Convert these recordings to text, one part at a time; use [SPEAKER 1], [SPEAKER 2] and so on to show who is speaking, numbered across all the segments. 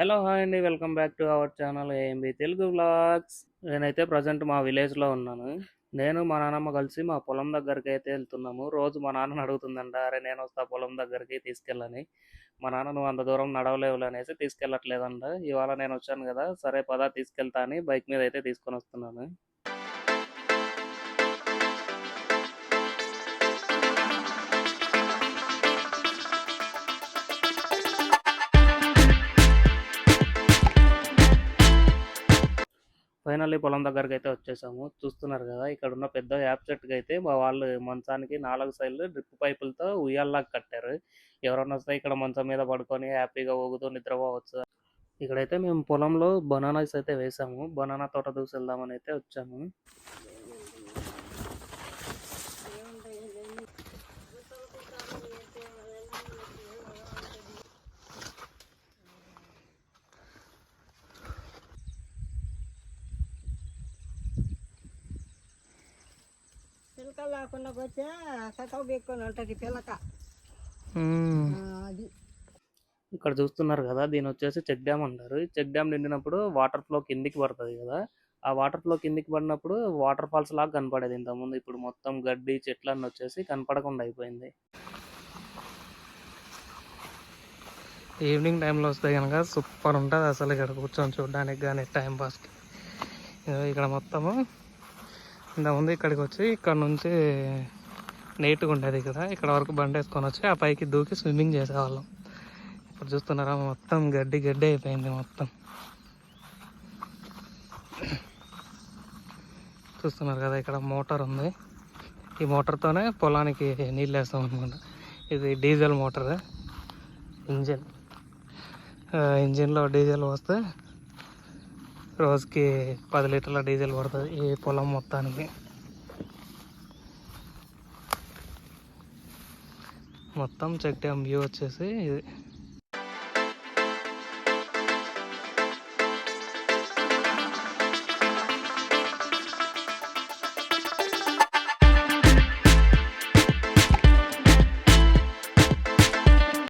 [SPEAKER 1] Hello hi అండి welcome back to our channel AMB Telugu vlogs. నేనైతే present మా విలేజ్లో ఉన్నాను. నేను మా నాన్నమ్మ కలిసి మా పొలం దగ్గరికి అయితే వెళ్తున్నాము. రోజు మా నాన్నని అడుగుతుందంట అరే నేను వస్తా పొలం దగ్గరికి తీసుకెళ్ళని. మా నాన్న నువ్వు అంత దూరం నడవలేవులే అనేసి తీసుకెళ్ళట్లేదంట. ఇవాళ నేను వచ్చాను కదా సరే పదా తీసుకెళ్తా అని బైక్ మీద అయితే తీసుకొని వస్తున్నాను. ఫైనల్లీ పొలం దగ్గరికి అయితే వచ్చేసాము. చూస్తున్నారు కదా ఇక్కడ ఉన్న పెద్ద యాప్ చెట్టుకి అయితే మా వాళ్ళు మంచానికి నాలుగు సైడ్లు డ్రిప్ పైపులతో ఉయ్యాల్లాగా కట్టారు. ఎవరన్నా వస్తే ఇక్కడ మంచం మీద పడుకొని హ్యాపీగా ఊగుతూ నిద్రపోవచ్చు. ఇక్కడైతే మేము పొలంలో బనానాస్ అయితే వేసాము. బనానా తోట దూసి వెళ్దామని అయితే వచ్చాము.
[SPEAKER 2] లేకుండా పోతే సతవ బెక్కొని ఉంటుంది పిలక. అది.
[SPEAKER 1] ఇక్కడ చూస్తున్నారు కదా దీని వచ్చేసి చెక్ డ్యామ్ అంటారు. ఈ చెక్ డ్యామ్ నిండినప్పుడు వాటర్ ఫ్లో కిందికి పడుతుంది కదా. ఆ వాటర్ ఫ్లో కిందికి పడినప్పుడు వాటర్ ఫాల్స్ లాగా కనపడేది ఇంతకుముందు. ఇప్పుడు మొత్తం గడ్డి చెట్లన్నీ వచ్చేసి కనపడకుండా అయిపోయింది. ఈవినింగ్ టైంలో వస్తే కనుక సూపర్ ఉంటుంది అసలు ఇక్కడ కూర్చొని చూడడానికి కానీ టైం పాస్కి. ఇక్కడ మొత్తము ఇంతకుముందు ఇక్కడికి వచ్చి ఇక్కడ నుంచి నీట్గా ఉండేది ఇక్కడ. ఇక్కడ వరకు బండి వేసుకొని వచ్చి ఆ పైకి దూకి స్విమ్మింగ్ చేసేవాళ్ళం. ఇప్పుడు చూస్తున్నారా మొత్తం గడ్డి గడ్డి అయిపోయింది మొత్తం. చూస్తున్నారు కదా ఇక్కడ మోటార్ ఉంది. ఈ మోటార్తోనే పొలానికి నీళ్ళు వేస్తాం అనమాట ఇది డీజిల్ మోటార్. ఇంజిన్. ఇంజిన్లో డీజిల్ వస్తే రోజుకి పది లీటర్ల డీజిల్ పడుతుంది ఈ పొలం మొత్తానికి. మొత్తం చెక్ డ్యామ్ వ్యూ వచ్చేసి ఇది.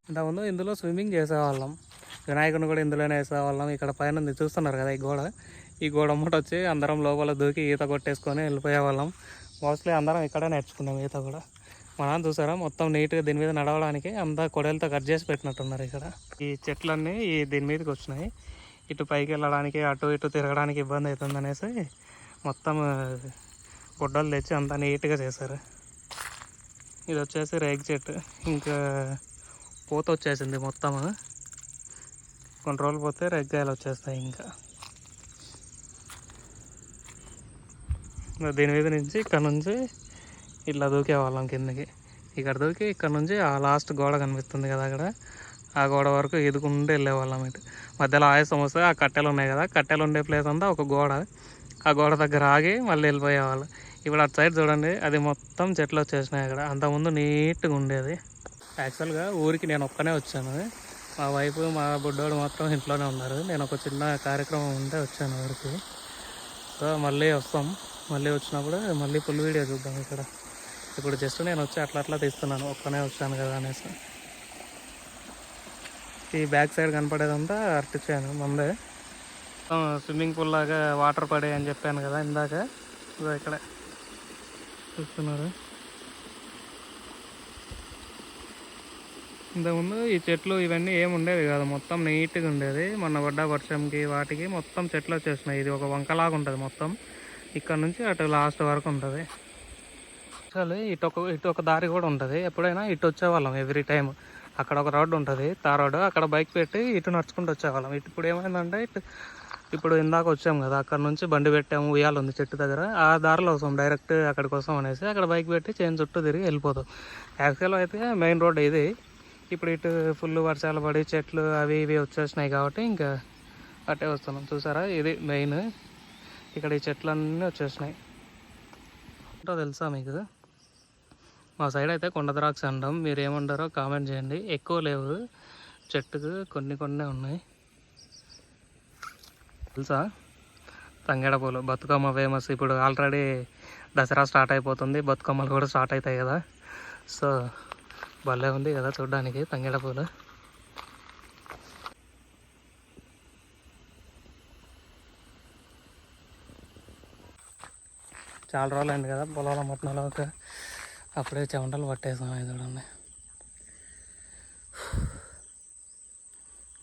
[SPEAKER 1] ఇంతకుముందు ఇందులో స్విమ్మింగ్ చేసేవాళ్ళం. వినాయకుని కూడా ఇందులోనే వేసేవాళ్ళం. ఇక్కడ పైన చూస్తున్నారు కదా ఈ గోడ. ఈ గోడ అమ్మట వచ్చి అందరం లోపల దూకి ఈత కొట్టేసుకొని వెళ్ళిపోయేవాళ్ళం. మోస్ట్లీ అందరం ఇక్కడే నేర్చుకున్నాం ఈత కూడా. మా నాన్న చూసారా? మొత్తం నీట్గా దీని మీద నడవడానికి అంతా కొడలతో కట్ చేసి పెట్టినట్టున్నారు ఇక్కడ. ఈ చెట్లన్నీ ఈ దీని మీదకి వచ్చినాయి. ఇటు పైకి వెళ్ళడానికి అటు ఇటు తిరగడానికి ఇబ్బంది అవుతుంది అనేసి మొత్తం గుడ్డలు తెచ్చి అంతా నీట్గా చేశారు. ఇది వచ్చేసి రేగి చెట్టు. ఇంకా పూత వచ్చేసింది మొత్తం కొన్ని రోజులు పోతే రెగ్గాయలు వచ్చేస్తాయి ఇంకా. దీని మీద నుంచి ఇక్కడ నుంచి ఇట్లా దూకేవాళ్ళం కిందకి. ఇక్కడ దూకి ఇక్కడ నుంచి ఆ లాస్ట్ గోడ కనిపిస్తుంది కదా అక్కడ. ఆ గోడ వరకు ఎదుకుంటూ వెళ్ళేవాళ్ళం ఇటు. మధ్యలో ఆయాసం వస్తే ఆ కట్టెలు ఉన్నాయి కదా కట్టెలు ఉండే ప్లేస్ అంతా ఒక గోడ. ఆ గోడ దగ్గర ఆగి మళ్ళీ వెళ్ళిపోయేవాళ్ళు ఇప్పుడు అటు సైడ్ చూడండి అది మొత్తం చెట్లు వచ్చేసినాయి అక్కడ. అంతకుముందు నీట్గా ఉండేది. యాక్చువల్గా ఊరికి నేను ఒక్కనే వచ్చాను. మా వైపు మా బుడ్డోడు మాత్రం ఇంట్లోనే ఉన్నారు. నేను ఒక చిన్న కార్యక్రమం ఉంటే వచ్చాను ఊరికి. సో మళ్ళీ వస్తాం. మళ్ళీ వచ్చినప్పుడు మళ్ళీ ఫుల్ వీడియో చూద్దాం ఇక్కడ. ఇప్పుడు జస్ట్ నేను వచ్చి అట్లా అట్లా తీస్తున్నాను. ఒక్కనే వచ్చాను కదా అనేసి. ఈ బ్యాక్ సైడ్ కనపడేదంతా అర్టిచ్చాను ముందే. స్విమ్మింగ్ పూల్ లాగా వాటర్ పడే అని చెప్పాను కదా ఇందాక. ఇక్కడ. చూస్తున్నారు. ఇంతకుముందు ఈ చెట్లు ఇవన్నీ ఏమి ఉండేవి కాదు. మొత్తం నీట్గా ఉండేది. మొన్న పడ్డ వర్షంకి వాటికి మొత్తం చెట్లు వచ్చేసినాయి. ఇది ఒక వంకలాగా ఉంటుంది మొత్తం. ఇక్కడ నుంచి అటు లాస్ట్ వరకు ఉంటుంది. అసలు ఇటు ఒక ఇటు ఒక దారి కూడా ఉంటుంది. ఎప్పుడైనా ఇటు వచ్చేవాళ్ళం ఎవ్రీ టైం అక్కడ ఒక రోడ్డు ఉంటుంది. తార్ రోడ్డు అక్కడ బైక్ పెట్టి ఇటు నడుచుకుంటూ వచ్చేవాళ్ళం. ఇటు ఇప్పుడు ఏమైందంటే ఇటు ఇప్పుడు ఇందాక వచ్చాం కదా. అక్కడ నుంచి బండి పెట్టాము. ఉయ్యాల ఉంది చెట్టు దగ్గర. ఆ దారిలో వస్తాం డైరెక్ట్ అక్కడికి వస్తాం అనేసి అక్కడ బైక్ పెట్టి చేను చుట్టూ తిరిగి వెళ్ళిపోతాం. యాక్చువల్గా అయితే మెయిన్ రోడ్ ఇది. ఇప్పుడు ఇటు ఫుల్ వర్షాలు పడి చెట్లు అవి ఇవి వచ్చేసినాయి కాబట్టి ఇంకా అట్టే వస్తున్నాం. చూసారా? ఇది మెయిన్ ఇక్కడ ఈ చెట్లన్నీ వచ్చేసినాయి. ఏంటో తెలుసా మీకు? మా సైడ్ అయితే కొండ ద్రాక్ష అంటాం. మీరు ఏమంటారో కామెంట్ చేయండి. ఎక్కువ లేవు. చెట్టుకు కొన్ని కొన్ని ఉన్నాయి. తెలుసా? తంగేడ పూలు. బతుకమ్మ ఫేమస్ ఇప్పుడు ఆల్రెడీ దసరా స్టార్ట్ అయిపోతుంది. బతుకమ్మలు కూడా స్టార్ట్ అవుతాయి కదా. సో భలే ఉంది కదా చూడడానికి తంగేడ పూలు. చాలా రోజులు అయింది కదా పొలాల మొత్తంలో అప్పుడే చెమటలు పట్టేసాం ఇది చూడండి.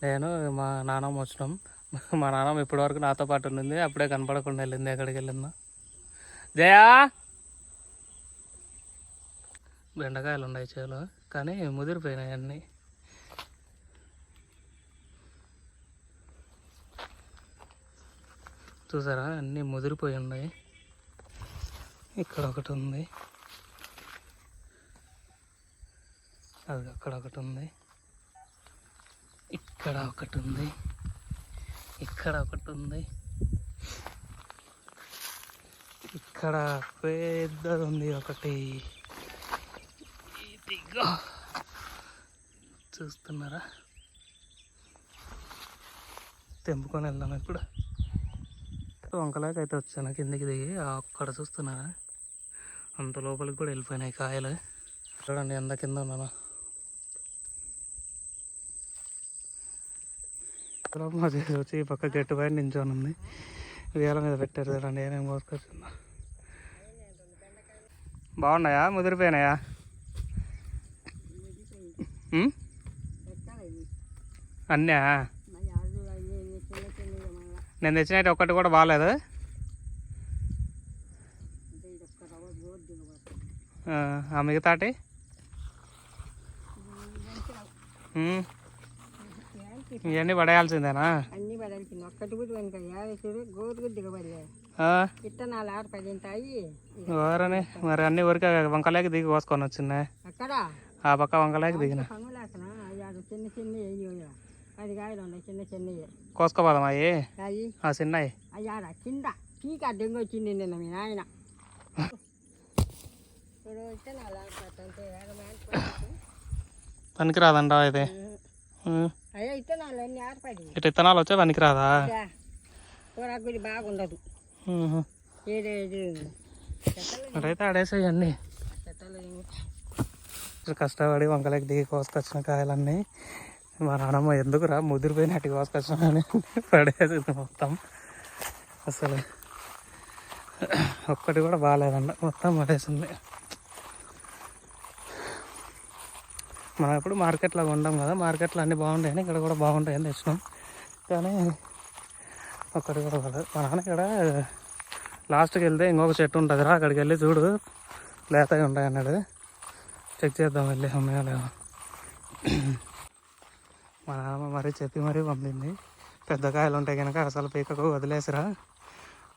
[SPEAKER 1] నేను మా నాన్నమ్మ వచ్చినాం. మా నాన్నమ్మ ఇప్పటి వరకు నాతో పాటు ఉండింది. అప్పుడే కనపడకుండా వెళ్ళింది ఎక్కడికి వెళ్ళిందో. జయా! బెండకాయలు ఉన్నాయి చేలో. కానీ ముదిరిపోయినాయి అన్నీ. చూసారా? అన్నీ ముదిరిపోయి ఉన్నాయి. ఇక్కడ ఒకటి ఉంది. అది అక్కడ ఒకటి ఉంది. ఇక్కడ ఒకటి ఉంది. ఇక్కడ ఒకటి ఉంది. ఇక్కడ పెద్దది ఉంది ఒకటి. ఇదిగో. చూస్తున్నారా? తెంపుకొని వెళ్దాం ఇప్పుడు. వంకలాగా అయితే వచ్చాను కిందికి దిగి. అక్కడ చూస్తున్నారా? అంత లోపలికి కూడా వెళ్ళిపోయినాయి కాయలు. చూడండి ఎంత కింద ఉన్నాను. మా చేసి వచ్చి ఈ పక్క గట్టి పైన నించొని ఉంది. వేల మీద పెట్టారు చూడండి ఏమేమి కోసుకొచ్చిందా బాగున్నాయా? ముదిరిపోయినాయా? అన్నా నేను తెచ్చినట్టు ఒక్కటి కూడా బాగాలేదు. ఆ మిగతాటి. ఇవన్నీ పడేయాల్సిందేనా?
[SPEAKER 2] అన్ని పడాల్సింది ఒక్కటి కూడా వెనక యావేసుడు గోరు కూడా దిగబడలే
[SPEAKER 1] ఆ,
[SPEAKER 2] విత్తనాలు ఆరు పడింటాయి
[SPEAKER 1] ఎవరని మరి అన్ని ఊరికే వంకలేకి దిగి కోసుకొని వచ్చినాయి
[SPEAKER 2] అక్కడ?
[SPEAKER 1] ఆ పక్క వంకలేకి దిగిన.
[SPEAKER 2] చిన్న చిన్న అది కాయలు ఉన్నాయి చిన్న చిన్నవి.
[SPEAKER 1] కోసుకోపోదాం అయ్యి
[SPEAKER 2] అవి
[SPEAKER 1] ఆ చిన్నవి.
[SPEAKER 2] కింద. పీక అడ్డంగా వచ్చింది నిన్న మీ నాయన.
[SPEAKER 1] అయితే? ఇటు ఇత్తనాలు వచ్చే
[SPEAKER 2] గుడి బాగుండదు. ఏడేది?
[SPEAKER 1] అటైతే ఆడేసాయి అన్నీ. కష్టపడి వంకలకి దిగి కోసుకొచ్చిన కాయలన్నీ మా నాన్నమ్మ ఎందుకురా ముదిరిపోయినట్టు కోసుకొచ్చినామని పడేది మొత్తం. అసలు ఒక్కటి కూడా బాగాలేదండి మొత్తం పడేసింది. మనం ఎప్పుడు మార్కెట్లో ఉండం కదా మార్కెట్లో అన్నీ బాగుంటాయని ఇక్కడ కూడా బాగుంటాయని తెచ్చినాం. కానీ ఒక్కటి కూడా బాగాలేదు. మా నాన్న ఇక్కడ లాస్ట్కి వెళ్తే ఇంకొక చెట్టు ఉంటుందిరా అక్కడికి వెళ్ళి చూడు. లేతగా ఉంటాయి అన్నాడు చెక్ చేద్దాం వెళ్ళి ఉన్నాయో లేదా? మా నాన్న మరీ చెప్పి మరీ పంపింది. పెద్ద కాయలు ఉంటాయి కనుక అసలు పీకకు వదిలేసిరా.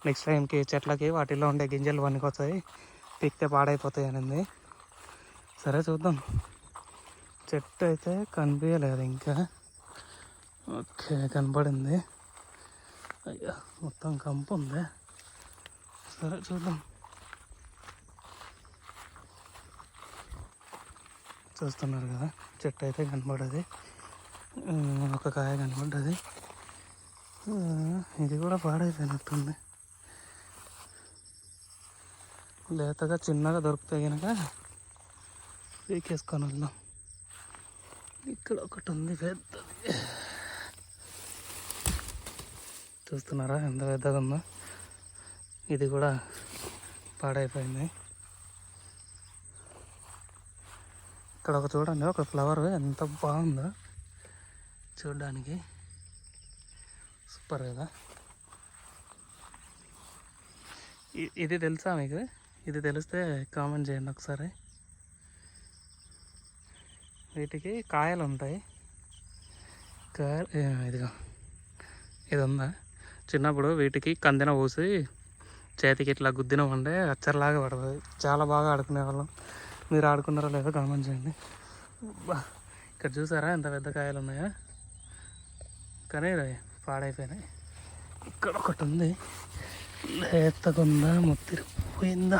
[SPEAKER 1] నెక్స్ట్ టైంకి చెట్లకి వాటిల్లో ఉండే గింజలు పనికొస్తాయి పీకితే పాడైపోతాయి అనింది. సరే చూద్దాం. చెట్టు అయితే కనిపించలేదు ఇంకా. ఓకే కనపడింది. అయ్యా మొత్తం కంపు ఉంది. సరే చూద్దాం. చూస్తున్నారు కదా. చెట్టు అయితే కనబడది. ఒక కాయ కనబడ్డది. ఇది కూడా పాడైపోయినట్టుంది. లేతగా చిన్నగా దొరికితే కనుక పీకేసుకొని వెళ్దాం. ఇక్కడ ఒకటి ఉంది పెద్దది. చూస్తున్నారా? ఎంత పెద్దగా ఉందో ఇది కూడా పాడైపోయింది. ఇక్కడ ఒక చూడండి ఒక ఫ్లవర్ ఎంత బాగుందో. చూడడానికి సూపర్ కదా. ఇది తెలుసా మీకు? ఇది తెలిస్తే కామెంట్ చేయండి ఒకసారి. వీటికి కాయలు ఉంటాయి. కాయ ఇదిగో. ఇది ఉందా చిన్నప్పుడు వీటికి కందిన పోసి చేతికి ఇట్లా గుద్దిన ఉండే అచ్చర్లాగా పడుతుంది చాలా బాగా ఆడుకునేవాళ్ళం. మీరు ఆడుకున్నారో లేదో కామెంట్ చేయండి. అబ్బా, ఇక్కడ చూసారా ఎంత పెద్ద కాయలు ఉన్నాయా? కానీ పాడైపోయినాయి. ఇక్కడ ఒకటి ఉంది. లేతకుందా ముత్తిరిపోయిందా?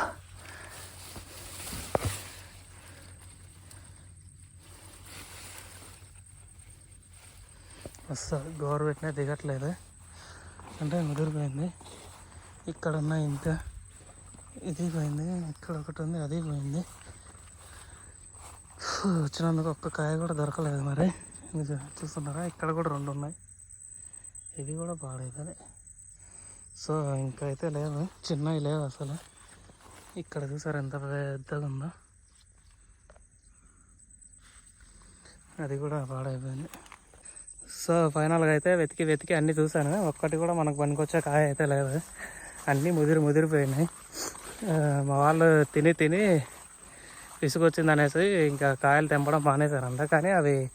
[SPEAKER 1] అస్సలు గోరు పెట్టినా దిగట్లేదు. అంటే ముదిరిపోయింది. ఇక్కడ ఉన్న ఇంకా ఇది పోయింది ఇక్కడ ఒకటి ఉంది అది పోయింది వచ్చినందుకు ఒక్క కాయ కూడా దొరకలేదు మరి. చూస్తున్నారా? ఇక్కడ కూడా రెండు ఉన్నాయి. ఇవి కూడా పాడైపోయినాయి సో ఇంకా అయితే లేవు చిన్నవి లేవు అసలు. ఇక్కడ చూసారు ఎంత పెద్దగా ఉందో? అది కూడా పాడైపోయింది. సో ఫైనల్గా అయితే వెతికి వెతికి అన్నీ చూశాను. ఒక్కటి కూడా మనకు పనికొచ్చే కాయ అయితే లేదు. అన్నీ ముదిరి ముదిరిపోయినాయి. మా వాళ్ళు తిని తిని విసుగొచ్చింది అనేసి ఇంకా కాయలు తెంపడం మానేశారంట కానీ అవి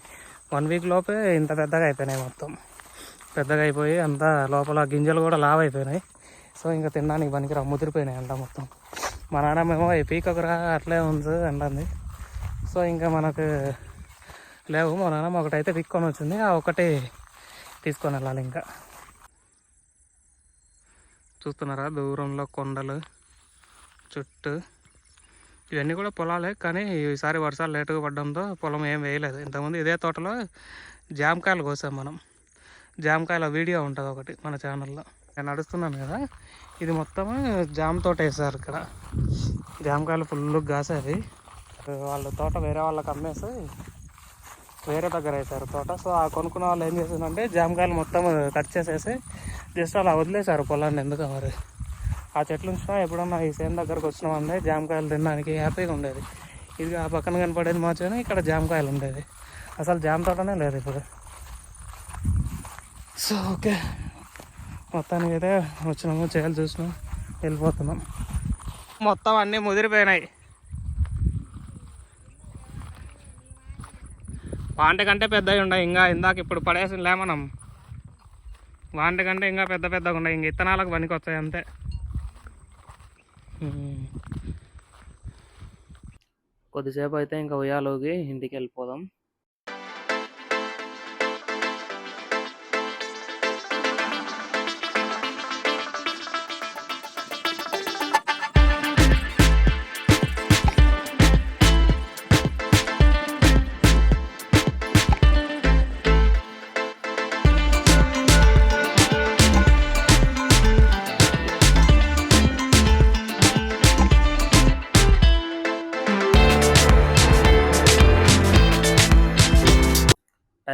[SPEAKER 1] వన్ వీక్ లోపే ఇంత పెద్దగా అయిపోయినాయి మొత్తం. పెద్దగా అయిపోయి అంతా లోపల గింజలు కూడా లావ్ అయిపోయినాయి. సో ఇంకా తినడానికి పనికిరా ముదిరిపోయినాయి అంట మొత్తం. మా నాన్నమేమో ఈ ఒకరా అట్లే ఉంది అంటుంది. సో ఇంకా మనకు లేవు. మా నాన్నమ్మ ఒకటైతే పిక్కొని వచ్చింది. ఆ ఒకటి తీసుకొని వెళ్ళాలి ఇంకా. చూస్తున్నారా? దూరంలో కొండలు చుట్టూ ఇవన్నీ కూడా పొలాలే కానీ ఈసారి వర్షాలు లేటుగా పడడంతో పొలం ఏం వేయలేదు. ఇంతకుముందు ఇదే తోటలో జామకాయలు కోసాం మనం. జామకాయల వీడియో ఉంటుంది ఒకటి మన ఛానల్లో. నేను నడుస్తున్నాను కదా ఇది మొత్తం జామ తోట వేసారు ఇక్కడ. జామకాయలు ఫుల్ కాసేది వాళ్ళ తోట వేరే వాళ్ళకి అమ్మేసి వేరే దగ్గర వేసారు తోట. సో ఆ కొనుక్కున్న వాళ్ళు ఏం చేసిందంటే జామకాయలు మొత్తం కట్ చేసేసి జస్ట్ అలా వదిలేశారు పొలాన్ని ఎందుకు మరి. ఆ చెట్లు ఉంచినా ఎప్పుడన్నా ఈ సేన్ దగ్గరకు వచ్చినామంటే జామకాయలు తినడానికి హ్యాపీగా ఉండేది. ఇది ఆ పక్కన కనపడేది మాత్రమే ఇక్కడ జామకాయలు ఉండేది. అసలు జామ తోటనే లేదు ఇప్పుడు. So okay. మొత్తానికి అయితే వచ్చినాము చేయాలి చూసినాం వెళ్ళిపోతున్నాం. మొత్తం అన్నీ ముదిరిపోయినాయి. వాంట కంటే పెద్దవి ఉన్నాయి ఇంకా ఇందాక ఇప్పుడు పడేసిందిలే మనం. వాంట కంటే ఇంకా పెద్ద పెద్దగా ఉన్నాయి ఇంక ఇత్తనాలకు పనికి వస్తాయి అంతే. కొద్దిసేపు అయితే ఇంకా ఉయ్యాలోకి ఇంటికి వెళ్ళిపోదాం.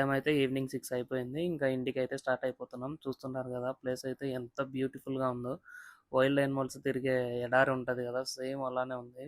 [SPEAKER 1] టైం అయితే ఈవినింగ్ సిక్స్ అయిపోయింది. ఇంకా ఇంటికి అయితే స్టార్ట్ అయిపోతున్నాం. చూస్తున్నారు కదా ప్లేస్ అయితే ఎంత బ్యూటిఫుల్గా ఉందో. వైల్డ్ యానిమల్స్ తిరిగే ఎడారి ఉంటుంది కదా సేమ్ అలానే ఉంది.